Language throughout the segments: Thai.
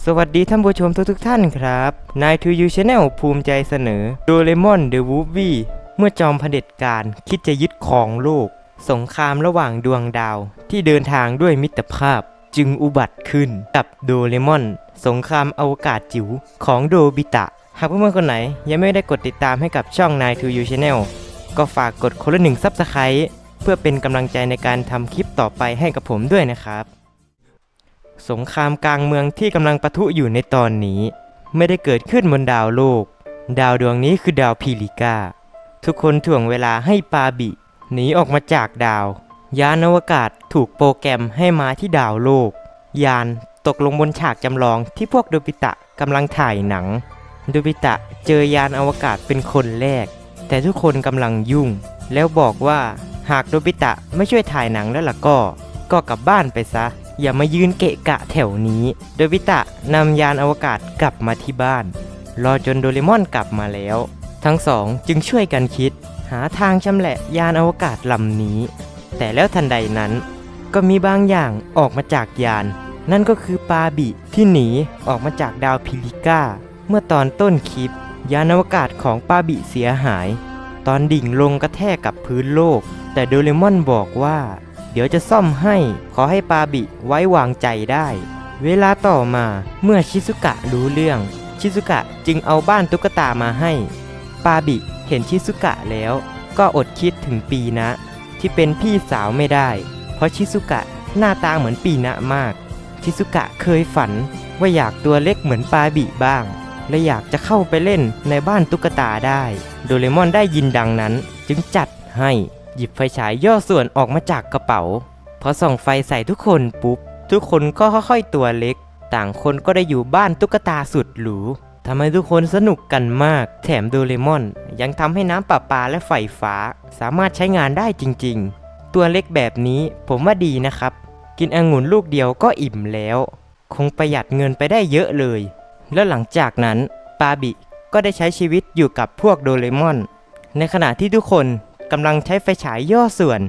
สวัสดีท่านผู้ชมทุกทท่านครับ นายทูยูชาแนลภูมิใจเสนอโดเรมอนเดอะวูฟวี่เมื่อจอมเผด็จการคิดจะยึดครองโลก สงครามระหว่างดวงดาวที่เดินทางด้วยมิตรภาพ จึงอุบัติขึ้นกับโดเรมอน สงครามอวกาศจิ๋วของโดบิตะ หากเพื่อนๆคนไหน ยังไม่ได้กดติดตามให้กับช่องนายทูยูชาแนลก็ฝากกดคนละหนึ่งซับสไครต์เพื่อเป็นกำลังใจในการทำคลิปต่อไปให้กับผมด้วยนะครับ สงครามกลางเมืองที่กำลังปะทุอยู่ในตอนนี้ ไม่ได้เกิดขึ้นบนดาวโลก ดาวดวงนี้คือดาวพีลิกาทุกคนถ่วงเวลาให้ปาบิ หนีออกมาจากดาว ยานอวกาศถูกโปรแกรมให้มาที่ดาวโลก ยานตกลงบนฉากจำลองที่พวกโดบิตะกำลังถ่ายหนัง โดบิตะเจอยานอวกาศเป็นคนแรก แต่ทุกคนกำลังยุ่ง แล้วบอกว่าหากโดบิตะไม่ช่วยถ่ายหนังแล้วล่ะก็ ก็กลับบ้านไปซะ อย่ามายืนเกะกะแถวนี้ โดบิตะนำยานอวกาศกลับมาที่บ้าน รอจนโดเรมอนกลับมาแล้ว ทั้งสองจึงช่วยกันคิด หาทางชำแหละยานอวกาศลำนี้ แต่แล้วทันใดนั้น ก็มีบางอย่างออกมาจากยาน นั่นก็คือปาบิที่หนีออกมาจากดาวพิลิก้า เมื่อตอนต้นคลิป ยานอวกาศของปาบิเสียหาย ตอนดิ่งลงกระแทกกับพื้นโลก แต่โดเรมอนบอกว่า เดี๋ยวจะซ่อมให้ ขอให้ปาบิไว้วางใจได้ เวลาต่อมาเมื่อชิซุกะรู้เรื่อง ชิซุกะจึงเอาบ้านตุ๊กตามาให้ ปาบิเห็นชิซุกะแล้ว ก็อดคิดถึงปีนะ ที่เป็นพี่สาวไม่ได้ เพราะชิซุกะหน้าตาเหมือนปีนะมาก ชิซุกะเคยฝันว่าอยากตัวเล็กเหมือนปาบิบ้าง และอยากจะเข้าไปเล่นในบ้านตุ๊กตาได้ โดเรมอนได้ยินดังนั้นจึงจัดให้ หยิบไฟฉายย่อส่วนออกมาจากกระเป๋าพอส่องไฟใส่ทุกคนปุ๊บ ทุกคนก็ค่อยๆตัวเล็ก ต่างคนก็ได้อยู่บ้านตุ๊กตาสุดหรูทำให้ทุกคนสนุกกันมาก แถมโดเรมอน ยังทำให้น้ำประปาและไฟฟ้า สามารถใช้งานได้จริงๆ ตัวเล็กแบบนี้ผมว่าดีนะครับ กินองุ่นลูกเดียวก็อิ่มแล้ว คงประหยัดเงินไปได้เยอะเลย แล้วหลังจากนั้นปาบิก็ได้ใช้ชีวิตอยู่กับพวกโดเรมอน ในขณะที่ทุกคน กำลังใช้ไฟฉายย่อส่วน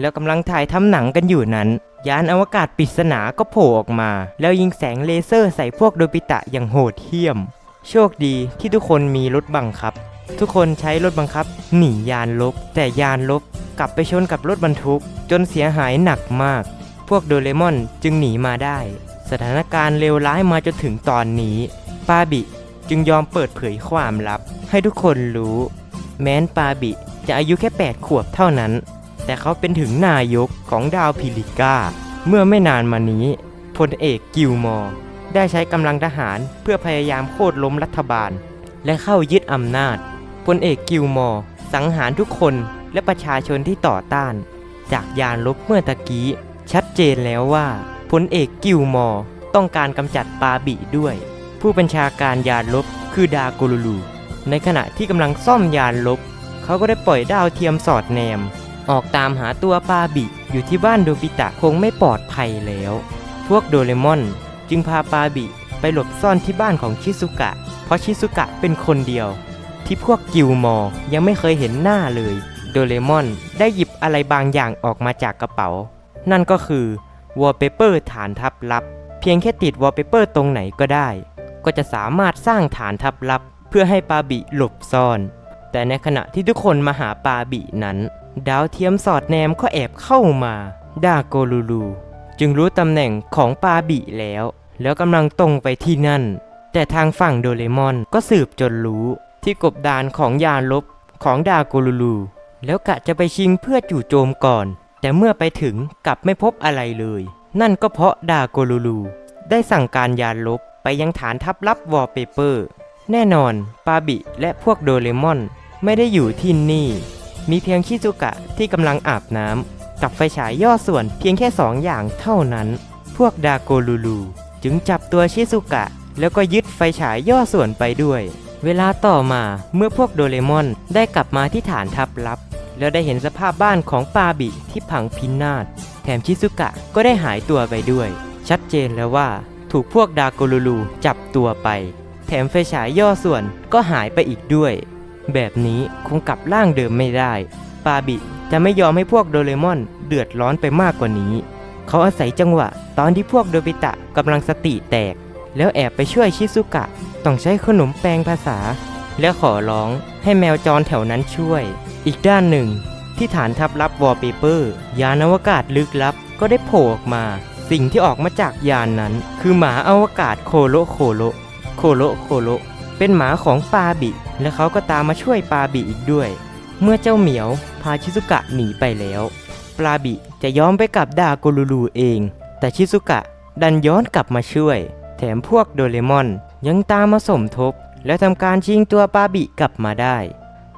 แล้วกำลังถ่ายทำหนังกันอยู่นั้น ยานอวกาศปริศนาก็โผล่ออกมา แล้วยิงแสงเลเซอร์ใส่พวกโดบิตะอย่างโหดเหี้ยม โชคดีที่ทุกคนมีรถบังคับ ทุกคนใช้รถบังคับ หนียานลบ แต่ยานลบกลับไปชนกับรถบรรทุก จนเสียหายหนักมาก พวกโดเรมอนจึงหนีมาได้ สถานการณ์เลวร้ายมาจนถึงตอนนี้ปาบิจึงยอมเปิดเผยความลับ ให้ทุกคนรู้ แม้นปาบิ จะอายุแค่ 8 ขวบเท่านั้น แต่เขาเป็นถึงนายกของดาวพิลิก้า เมื่อไม่นานมานี้พลเอกกิลมอร์ได้ใช้กำลังทหารเพื่อพยายามโค่นล้มรัฐบาล และเข้ายึดอำนาจพลเอกกิลมอร์สังหารทุกคนและประชาชนที่ต่อต้าน จากยานลบเมื่อตะกี้ ชัดเจนแล้วว่าพลเอกกิลมอร์ต้องการกำจัดปาบิด้วย ผู้บัญชาการยานลบคือดาโกลูลู ในขณะที่กำลังซ่อมยานลบ เขาก็ได้ปล่อยดาวเทียมสอดแนม ออกตามหาตัวปาบิอยู่ที่บ้านโดบิตะคงไม่ปลอดภัยแล้ว พวกโดเรมอนจึงพาปาบิไปหลบซ่อนที่บ้านของชิซุกะ เพราะชิซุกะเป็นคนเดียว ที่พวกกิลมอร์ยังไม่เคยเห็นหน้าเลย โดเรมอนได้หยิบอะไรบางอย่างออกมาจากกระเป๋า นั่นก็คือวอลเปเปอร์ฐานทัพลับ เพียงแค่ติดวอลเปเปอร์ตรงไหนก็ได้ ก็จะสามารถสร้างฐานทัพลับ เพื่อให้ปาบิหลบซ่อน แต่ในขณะที่ทุกคนมาหาปาบินั้น ดาวเทียมสอดแนมก็แอบเข้ามาดาโกลูลู จึงรู้ตำแหน่งของปาบิแล้ว แล้วกำลังตรงไปที่นั่น แต่ทางฝั่งโดเรมอนก็สืบจนรู้ที่กบดานของยานลบของดาโกลูลู แล้วกะจะไปชิงเพื่อจู่โจมก่อน แต่เมื่อไปถึงกลับไม่พบอะไรเลย นั่นก็เพราะดาโกลูลู ได้สั่งการยานลบไปยังฐานทัพลับวอลเปเปอร์ แน่นอนปาบิและพวกโดเรมอน ไม่ได้อยู่ที่นี่ มีเพียงชิซุกะที่กำลังอาบน้ำกับไฟฉายย่อส่วนเพียงแค่สองอย่างเท่านั้น พวกดาโกลูลูจึงจับตัวชิซุกะ แล้วก็ยึดไฟฉายย่อส่วนไปด้วย เวลาต่อมาเมื่อพวกโดเรมอนได้กลับมาที่ฐานทัพลับ แล้วได้เห็นสภาพบ้านของปาบิที่พังพินาศแถมชิซุกะก็ได้หายตัวไปด้วย ชัดเจนแล้วว่าถูกพวกดาโกลูลูจับตัวไป แถมไฟฉายย่อส่วนก็หายไปอีกด้วย แบบนี้คงกลับร่างเดิมไม่ได้ ปาบิจะไม่ยอมให้พวกโดเรมอนเดือดร้อนไปมากกว่านี้ เขาอาศัยจังหวะ ตอนที่พวกโดบิตะกำลังสติแตก แล้วแอบไปช่วยชิซุกะ ต้องใช้ขนมแปลงภาษา และขอร้องให้แมวจรแถวนั้นช่วย อีกด้านหนึ่ง ที่ฐานทัพลับวอลเปเปอร์ ยานอวกาศลึกลับก็ได้โผล่ออกมา สิ่งที่ออกมาจากยานนั้น คือหมาอวกาศโคโลโคโลโคโลโคโล เป็นหมาของปาบิ และเขาก็ตามมาช่วยปาบิอีกด้วย เมื่อเจ้าเหมียวพาชิซุกะหนีไปแล้วปลาบิจะย้อมไปกับดาโกลูลูเอง แต่ชิซุกะดันย้อนกลับมาช่วย แถมพวกโดเรมอนยังตามมาสมทบ และทำการชิงตัวปาบิกลับมาได้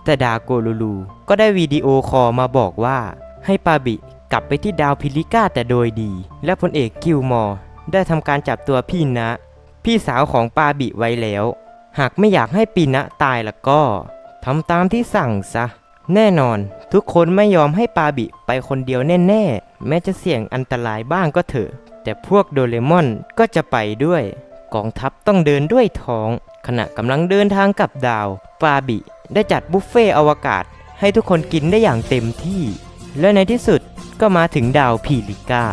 แต่ดาโกลูลูก็ได้วิดีโอคอลมาบอกว่า ให้ปาบิกลับไปที่ดาวพิลิก้าแต่โดยดี และพลเอกกิลมอร์ได้ทำการจับตัวพี่นะ พี่สาวของปาบิไว้แล้ว หากไม่อยากให้ปีนะตายแล้วก็ทำตามที่สั่งซะ แน่นอน ทุกคนไม่ยอมให้ปาบิไปคนเดียวแน่ๆ แม้จะเสี่ยงอันตรายบ้างก็เถอะ แต่พวกโดเรมอนก็จะไปด้วย กองทัพต้องเดินด้วยท้อง ขณะกำลังเดินทางกลับดาว ปาบิได้จัดบุฟเฟ่อวกาศ ให้ทุกคนกินได้อย่างเต็มที่ และในที่สุดก็มาถึงดาวพีลิก้า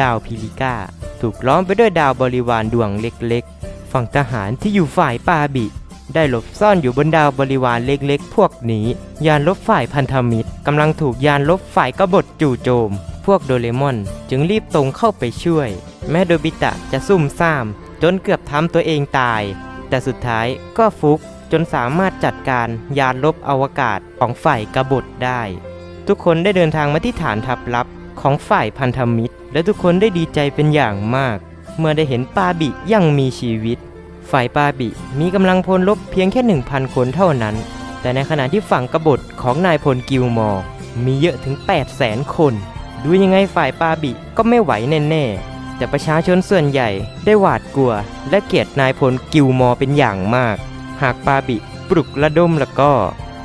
ดาวพีลิก้า ถูกล้อมไปด้วยดาวบริวารดวงเล็กๆ ฝั่งทหารที่อยู่ฝ่ายปาบิ ได้หลบซ่อนอยู่บนดาวบริวารเล็กๆ พวกนี้ ยานลบฝ่ายพันธมิตรกำลังถูกยานลบฝ่ายกบฏจู่โจม พวกโดเรมอนจึงรีบตรงเข้าไปช่วย แม้โดบิตะจะซุ่มซ่าม จนเกือบทำตัวเองตาย แต่สุดท้ายก็ฟุกจนสามารถจัดการยานลบอวกาศของฝ่ายกบฏได้ ทุกคนได้เดินทางมาที่ฐานทัพลับของฝ่ายพันธมิตร และทุกคนได้ดีใจเป็นอย่างมาก เมื่อได้เห็นปาบิยังมีชีวิต ฝ่ายปาบิมีกำลังพลรบเพียงแค่ 1,000 คนเท่านั้น แต่ในขณะที่ฝั่งกบฏของนายพลกิลมอร์มีเยอะถึง 800,000คน ดูยังไงฝ่ายปาบิก็ไม่ไหวแน่ๆ แต่ประชาชนส่วนใหญ่ได้หวาดกลัว และเกลียดนายพลกิลมอร์เป็นอย่างมาก หากปาบิปลุกระดมแล้วก็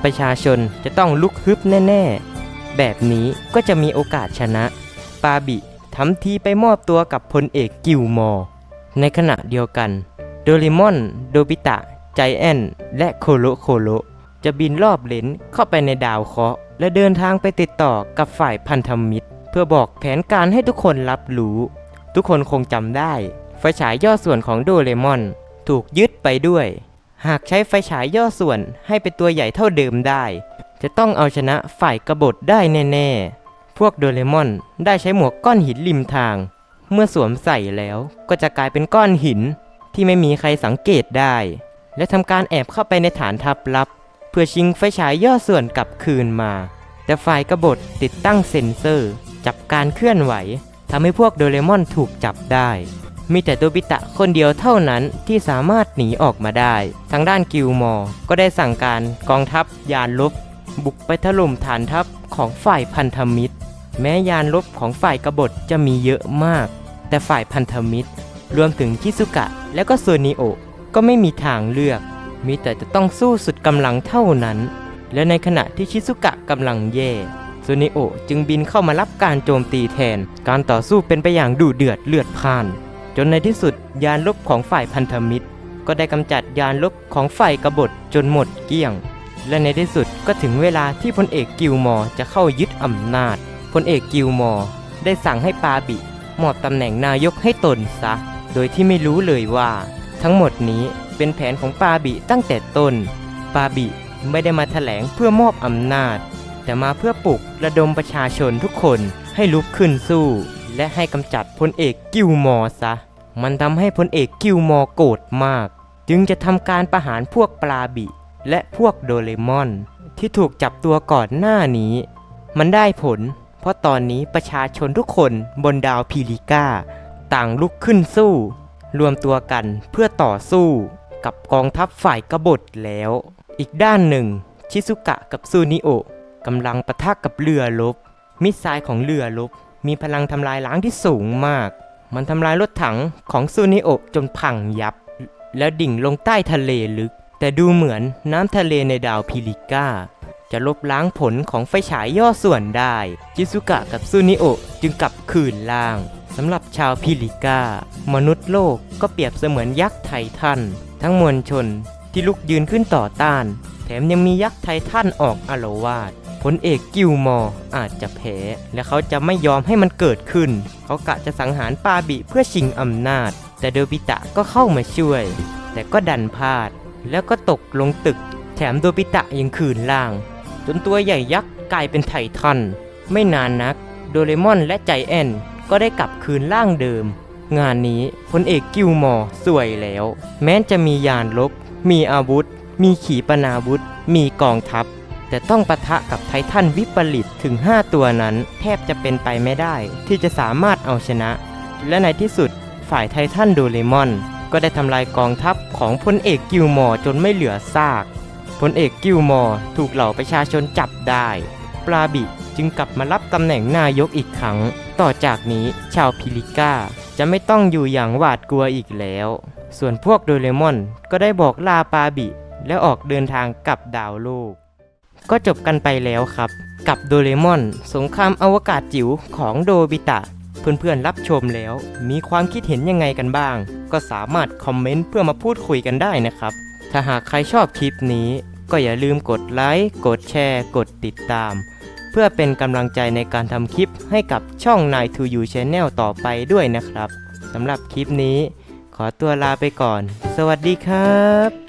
ประชาชนจะต้องลุกฮึบแน่ ๆ แบบนี้ก็จะมีโอกาสชนะ ปาบิ ทำทีไปมอบตัวกับพลเอกกิลมอร์ในขณะเดียวกัน โดเรมอน โดบิตะ ใจแอน และโคโลโคโลจะบินรอบเลนเข้าไปในดาวเคราะห์และเดินทางไปติดต่อกับฝ่ายพันธมิตร เพื่อบอกแผนการให้ทุกคนรับรู้ ทุกคนคงจำได้ ไฟฉายย่อส่วนของโดเรมอน ถูกยึดไปด้วย หากใช้ไฟฉายย่อส่วนให้เป็นตัวใหญ่เท่าเดิมได้ จะต้องเอาชนะฝ่ายกบฏได้แน่ ๆ พวกโดเรมอนได้ใช้หมวกก้อนหินริมทาง เมื่อสวมใส่แล้วก็จะกลายเป็นก้อนหินที่ไม่มีใครสังเกตได้ และทำการแอบเข้าไปในฐานทัพลับ เพื่อชิงไฟฉายย่อส่วนกลับคืนมา แต่ฝ่ายกบฏติดตั้งเซ็นเซอร์ จับการเคลื่อนไหวทำให้พวกโดเรมอนถูกจับได้ มีแต่โดบิตะคนเดียวเท่านั้นที่สามารถหนีออกมาได้ ทางด้านกิลมอร์ก็ได้สั่งการกองทัพยานลบบุกไปถล่มฐานทัพของฝ่ายพันธมิตร แม้ยานลบของฝ่ายกบฏจะมีเยอะมาก แต่ฝ่ายพันธมิตร รวมถึงชิซุกะและก็โซนิโอก็ไม่มีทางเลือก มีแต่จะต้องสู้สุดกำลังเท่านั้น และในขณะที่ชิซุกะกำลังแย่โซนิโอจึงบินเข้ามารับการโจมตีแทน การต่อสู้เป็นไปอย่างดุเดือดเลือดพล่าน จนในที่สุดยานลบของฝ่ายพันธมิตร ก็ได้กำจัดยานลบของฝ่ายกบฏจนหมดเกลี้ยง และในที่สุดก็ถึงเวลาที่พลเอกกิลมอร์จะเข้ายึดอำนาจ พลเอกกิลมอร์ได้สั่งให้ปาบิมอบตำแหน่งนายกให้ตนซะ โดยที่ไม่รู้เลยว่า ทั้งหมดนี้เป็นแผนของปาบิตั้งแต่ต้น ปาบิไม่ได้มาแถลงเพื่อมอบอำนาจ แต่มาเพื่อปลุกระดมประชาชนทุกคนให้ลุกขึ้นสู้ และให้กำจัดพลเอกกิลมอร์ซะ มันทำให้พลเอกกิลมอร์โกรธมาก จึงจะทำการประหารพวกปลาบิ และพวกโดเรมอน ที่ถูกจับตัวก่อนหน้านี้ มันได้ผล ราะตอนนี้ประชาชนทุกคนบนดาวพีลิก้า ต่างลุกขึ้นสู้ รวมตัวกันเพื่อต่อสู้กับกองทัพฝ่ายกบฏแล้ว อีกด้านหนึ่ง ชิซุกะกับซูนิโอกำลังปะทะกับเรือรบมิสไซล์ของเรือรบมีพลังทำลายล้างที่สูงมาก มันทำลายรถถังของซูนิโอจนพังยับ แล้วดิ่งลงใต้ทะเลลึก แต่ดูเหมือนน้ำทะเลในดาวพิลิก้า จะลบล้างผลของไฟฉายย่อส่วนได้ จิซุกะกับซูนิโอจึงกลับคืนล่างสำหรับชาวพิลิก้ามนุษย์โลกก็เปรียบเสมือนยักษ์ไททัน ทั้งมวลชนที่ลุกยืนขึ้นต่อต้าน แถมยังมียักษ์ไททันออกอารวาสพลเอกกิลมอร์อาจจะแพ้ และเขาจะไม่ยอมให้มันเกิดขึ้น เขากะจะสังหารปาบิเพื่อชิงอำนาจ แต่โดบิตะก็เข้ามาช่วย แต่ก็ดันพลาด แล้วก็ตกลงตึก แถมโดบิตะยังขืนล่าง จนตัวใหญ่ยักษ์กลายเป็นไททัน ไม่นานนัก โดเรมอนและใจแอนก็ได้กลับคืนร่างเดิม งานนี้พลเอกกิลมอร์สวยแล้ว แม้จะมียานลบ มีอาวุธ มีขีปนาวุธ มีกองทัพ แต่ต้องปะทะกับไททันวิปริตถึง 5 ตัวนั้น แทบจะเป็นไปไม่ได้ ที่จะสามารถเอาชนะ และในที่สุดฝ่ายไททันโดเรมอน ก็ได้ทำลายกองทัพของพลเอกกิลมอร์จนไม่เหลือซาก พลเอกกิลมอร์ถูกเหล่าประชาชนจับได้ ปลาบิจึงกลับมารับตำแหน่งนายกอีกครั้ง ต่อจากนี้ชาวพิลิก้าจะไม่ต้องอยู่อย่างหวาดกลัวอีกแล้ว ส่วนพวกโดเรมอนก็ได้บอกลาปาบิ แล้วออกเดินทางกลับดาวโลก ก็จบกันไปแล้วครับ กับโดเรมอน สงครามอวกาศจิ๋วของโดบิตะ เพื่อนๆรับชมแล้ว มีความคิดเห็นยังไงกันบ้าง ก็สามารถคอมเมนต์เพื่อมาพูดคุยกันได้นะครับ ถ้าหากใครชอบคลิปนี้ก็อย่าลืมกดไลค์ กดแชร์ กดติดตาม เพื่อเป็นกำลังใจในการทำคลิปให้กับช่อง9 to you Channel ต่อไปด้วยนะครับสำหรับคลิปนี้ ขอตัวลาไปก่อน สวัสดีครับ